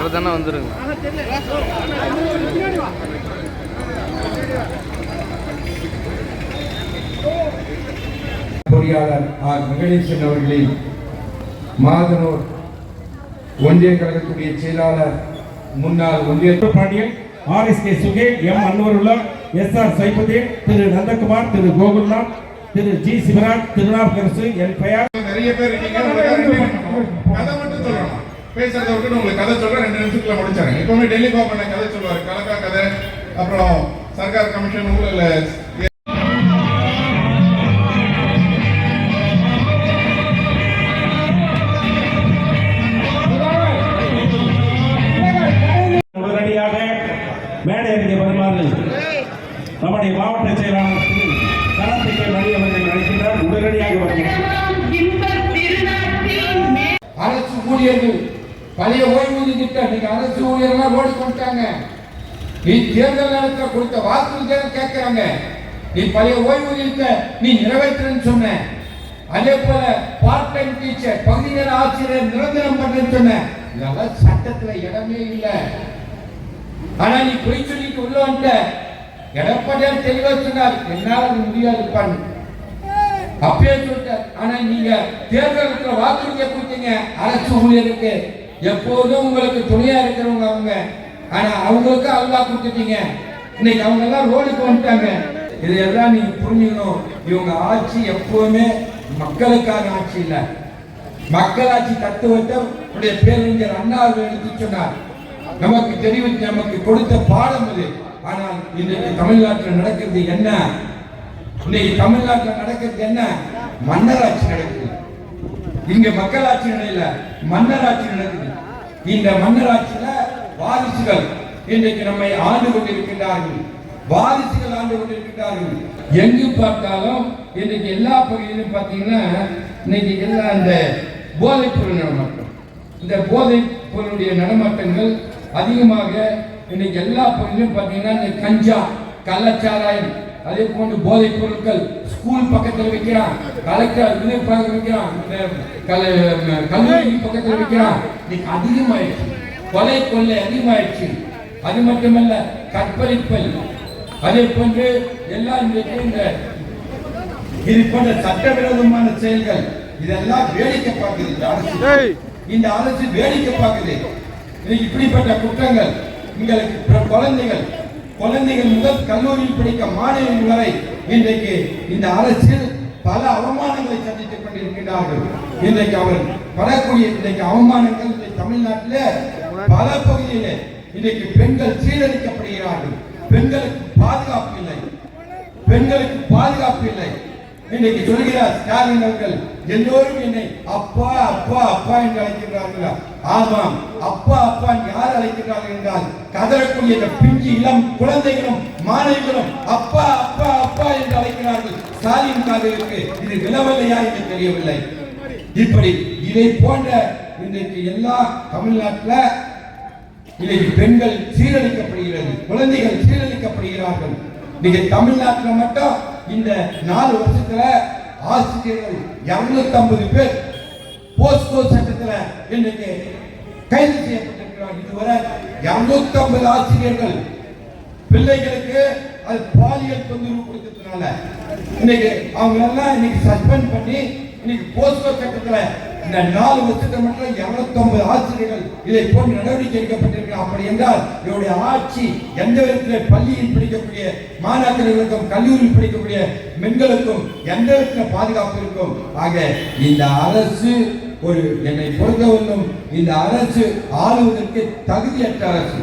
வர்றதானே வந்துருங்க. பொறியாளர் ஆர் வெங்கடேசன் அவர்களின் மாதனூர் ஒன்றிய கழகத்துடைய செயலாளர் முன்னாள் ஒன்றிய Pandiyan R S K Suhail M Anwarullah S R Saifudeen Thiru Nandakumar Thiru Gokulnath Thiru G Sivaraj Thirunavukkarasu என் பெயர். நிறைய பேர் இருக்கீங்க உங்களுக்கு ரெண்டு நிமிஷம் கதை மட்டும் சொல்லணும் பேசுறத விட்டு உங்களுக்கு கதை சொல்றேன் ரெண்டு நிமிஷத்துல முடிச்சாங்க எப்பவுமே டெல்லி கோபண்ண கதை சொல்லுவார். கலக்கா கதை அப்புறம் சர்க்கார் கமிஷன் ஊழல. உடனடியாக மேடை அறிக்கை வருமாறு நம்முடைய மாவட்ட செயலாளர் திரு கரத்திகை மணி அவர்கள் அழைக்கின்றார். உடனடியாக வருகிறார் அரசு ஊழியர்கள் பழைய ஓய்வூதிய திட்டம் இன்னைக்கு அரசு ஊழியர்லாம் ஓடி கொண்டாங்க நீ தேர்தல் நேரத்தில் கொடுத்த வாக்குறுதிகள் கேட்கிறாங்க நீ பழைய ஓய்வூதியத்தை நீ நிறைவேற்றுன்னு சொன்ன. அதே போல பார்ட் டைம் டீச்சர் பகுதி நேர ஆசிரியர் நிரந்தரம் பண்றேன்னு சொன்ன. இதெல்லாம் சட்டத்துல இடமே இல்லை. ஆனா நீ பொய் சொல்லிட்டு உள்ள வந்துட்ட. எடப்பாடியார் தெளிவா சொன்னார் என்னால் முடியாது முடியாதுப்பான்னு அப்பயே சொல்லிட்டார் ஆனா நீங்க தேர்தலுக்கு வாக்குறுதியை கொடுத்தீங்க அரசு ஊழியருக்கு. எப்போதும் உங்களுக்கு துணையா இருக்கிறவங்க அவங்க. ஆனா அவங்களுக்கு அல்வா கொடுத்துட்டீங்க. இன்னைக்கு அவங்க எல்லாம் ரோடுக்கு வந்துட்டாங்க. இதையெல்லாம் நீங்க புரிஞ்சுக்கணும். இவங்க ஆட்சி எப்பவுமே மக்களுக்கான ஆட்சி இல்ல. மக்களாட்சி தத்துவத்தை உடைய பேரறிஞர் அண்ணா அவர்கள் எடுத்து சொன்னார். நமக்கு தெரிவித்து நமக்கு கொடுத்த பாடம் இது. ஆனால் இன்றைக்கு தமிழ்நாட்டில் நடக்கிறது என்ன? இன்னைக்கு தமிழ்நாட்டில் நடக்கிறது என்ன? மன்னராட்சி நடக்குது. இங்க மக்களாட்சி நடக்கல மன்னராட்சி நடக்குது. இந்த மன்னராட்சியில வாரிசுகள் இன்றைக்கு நம்மை ஆண்டு கொண்டிருக்கின்றார்கள். வாரிசுகள் ஆண்டு கொண்டிருக்கின்றார்கள். எங்கு பார்த்தாலும் இன்றைக்கு எல்லா பகுதியிலும் பார்த்தீங்கன்னா இன்னைக்கு எல்லாம் இந்த போதைப் பொருள் நடமாட்டம். இந்த போதைப் பொருளுடைய நடமாட்டங்கள் அதிகமாக இன்னைக்கு எல்லா பகுதியிலும் பார்த்தீங்கன்னா இந்த கஞ்சா கள்ளச்சாராயம் அதே போன்று போதைப் பொருட்கள் ஸ்கூல் பக்கத்தில் வைக்கிறான். கலெக்டர் இது பக்கத்தில் வைக்கிறான். கல்லூரி பக்கத்தில் வைக்கிறான். இன்னைக்கு அதிகமாயிடுச்சு. கொலை கொள்ளை அதிகமாயிடுச்சு. அது மட்டுமல்ல கற்பழிப்பல். அதே போன்று எல்லாம் இன்றைக்கு இந்த இது போன்ற சட்டவிரோதமான செயல்கள் இதெல்லாம் வேடிக்கை பார்க்குது இந்த அரசு. இந்த அரசு வேடிக்கை பார்க்குது. இது இப்படிப்பட்ட குற்றங்கள் உங்களுக்கு குழந்தைகள் குழந்தைகள் முதல் கல்லூரியில் படிக்க மாணவர்கள் வரை இன்றைக்கு இந்த அரசியல் பல அவமானங்களை சந்தித்துக் கொண்டிருக்கிறார்கள் இன்றைக்கு அவர் வரக்கூடிய இன்றைக்கு அவமானங்கள் தமிழ்நாட்டில் பல பகுதியிலே இன்றைக்கு பெண்கள் சீரழிக்கப்படுகிறார்கள். பெண்களுக்கு பாதுகாப்பு இல்லை. பெண்களுக்கு பாதுகாப்பு இல்லை. இன்னைக்கு சொல்கிறார் ஸ்டாலின் எல்லோரும் என்னை அப்பா அப்பா அப்பா என்று அழைக்கிறார்களா ஆமாம் அப்பா அப்பா யார் அழைக்கிறார்கள் என்றால் கதறக்கூடிய பிஞ்சு இளம் குழந்தைகளும் மாணவிகளும் அப்பா அப்பா அப்பா என்று அழைக்கிறார்கள். ஸ்டாலின் காதலுக்கு இது விலவல்லையா என்று தெரியவில்லை. இப்படி இதை போன்ற இன்றைக்கு எல்லா தமிழ்நாட்டில் இன்னைக்கு பெண்கள் சீரழிக்கப்படுகிறது குழந்தைகள் சீரழிக்கப்படுகிறார்கள். இன்னைக்கு தமிழ்நாட்டில் மட்டும் இந்த நாலு வருஷத்துல ஆசிரியர்கள் இருநூத்தி ஐம்பது பேர் போஸ்கோ சட்டத்துல இன்னைக்கு கைது செய்யப்பட்டிருக்கிறார். இதுவரை இருநூத்தி ஐம்பது ஆசிரியர்கள் பிள்ளைகளுக்கு அது பாலியல் தொந்தரவு கொடுத்ததுனால இன்னைக்கு அவங்க எல்லாம் இன்னைக்கு சஸ்பெண்ட் பண்ணி இன்னைக்கு போஸ்கோ சட்டத்துல இந்த நாலு வருஷத்துக்கு மட்டும் இருநூத்தொன்பது ஆசிரியர்கள் இதை போன்று நடவடிக்கை எடுக்கப்பட்டிருக்கிறார். அப்படி என்றால் இவருடைய ஆட்சி எந்த விதத்தில் பள்ளியில் படிக்கக்கூடிய மாணாக்கர்களுக்கும் கல்லூரியில் படிக்கக்கூடிய பெண்களுக்கும் எந்த விதத்தில் பாதுகாப்பு இருக்கும்? ஆக இந்த அரசு ஒரு என்னை பொறுத்தவரைக்கும் இந்த அரசு ஆளுவதற்கு தகுதியற்ற அரசு.